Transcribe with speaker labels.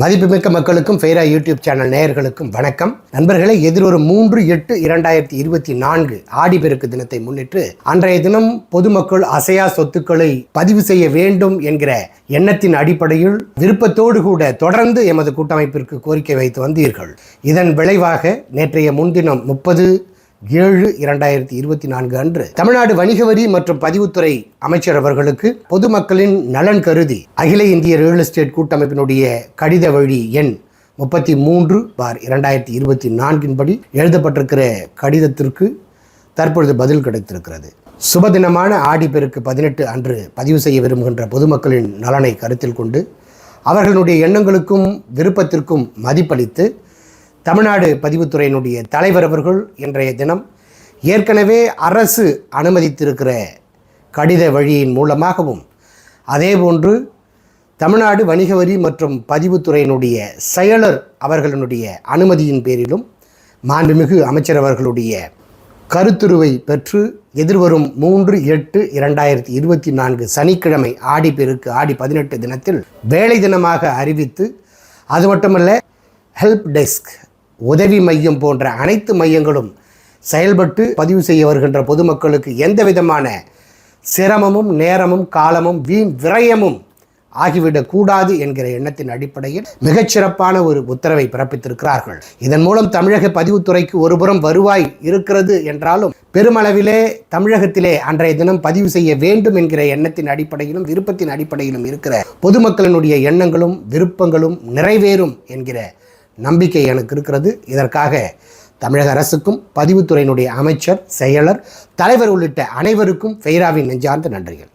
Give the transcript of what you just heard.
Speaker 1: மதிப்புமிக்க மக்களுக்கும் ஃபெய்ரா YouTube channel நேயர்களுக்கும் வணக்கம். நண்பர்களே எதிரொரு மூன்று எட்டு இரண்டாயிரத்தி இருபத்தி நான்கு ஆடிப்பெருக்கு தினத்தை முன்னிட்டு அன்றைய தினம் பொதுமக்கள் அசையா சொத்துக்களை பதிவு செய்ய வேண்டும் என்கிற எண்ணத்தின் அடிப்படையில் விருப்பத்தோடு கூட தொடர்ந்து எமது கூட்டமைப்பிற்கு கோரிக்கை வைத்து வந்தீர்கள். இதன் விளைவாக நேற்றைய முன்தினம் முப்பது ஏழு இரண்டாயிரத்தி இருபத்தி நான்கு அன்று தமிழ்நாடு வணிக வரி மற்றும் பதிவுத்துறை அமைச்சர் அவர்களுக்கு பொதுமக்களின் நலன் கருதி அகில இந்திய ரியல் எஸ்டேட் கூட்டமைப்பினுடைய கடித வழி எண் முப்பத்தி மூன்று பார் இரண்டாயிரத்தி இருபத்தி நான்கின்படி எழுதப்பட்டிருக்கிற கடிதத்திற்கு தற்பொழுது பதில் கிடைத்திருக்கிறது. சுபதினமான ஆடிப்பெருக்கு பதினெட்டு அன்று பதிவு செய்ய விரும்புகின்ற பொதுமக்களின் நலனை கருத்தில் கொண்டு அவர்களுடைய எண்ணங்களுக்கும் விருப்பத்திற்கும் மதிப்பளித்து தமிழ்நாடு பதிவுத்துறையினுடைய தலைவர் அவர்கள் இன்றைய தினம் ஏற்கனவே அரசு அனுமதித்திருக்கிற கடித வழியின் மூலமாகவும் அதேபோன்று தமிழ்நாடு வணிக வரி மற்றும் பதிவுத்துறையினுடைய செயலர் அவர்களினுடைய அனுமதியின் பேரிலும் மாண்புமிகு அமைச்சர் அவர்களுடைய கருத்துருவை பெற்று எதிர்வரும் மூன்று எட்டு இரண்டாயிரத்தி இருபத்தி நான்கு சனிக்கிழமை ஆடிப்பெருக்கு ஆடி பதினெட்டு தினத்தில் வேலை தினமாக அறிவித்து அது மட்டுமல்ல ஹெல்ப் டெஸ்க் உதவி மையம் போன்ற அனைத்து மையங்களும் செயல்பட்டு பதிவு செய்ய வருகின்ற பொதுமக்களுக்கு எந்த விதமான சிரமமும் நேரமும் காலமும் வீண் விரயமும் ஆகிவிடக்கூடாது என்கிற எண்ணத்தின் அடிப்படையில் மிகச்சிறப்பான ஒரு உத்தரவை பிறப்பித்திருக்கிறார்கள். இதன் மூலம் தமிழக பதிவுத்துறைக்கு ஒருபுறம் வருவாய் இருக்கிறது என்றாலும் பெருமளவிலே தமிழகத்திலே அன்றைய தினம் பதிவு செய்ய வேண்டும் என்கிற எண்ணத்தின் அடிப்படையிலும் விருப்பத்தின் அடிப்படையிலும் இருக்கிற பொதுமக்களினுடைய எண்ணங்களும் விருப்பங்களும் நிறைவேறும் என்கிற நம்பிக்கை எனக்கு இருக்கிறது. இதற்காக தமிழக அரசுக்கும் பதிவுத்துறையினுடைய அமைச்சர் செயலர் தலைவர் உள்ளிட்ட அனைவருக்கும் ஃபெய்ராவின் நெஞ்சார்ந்த நன்றிகள்.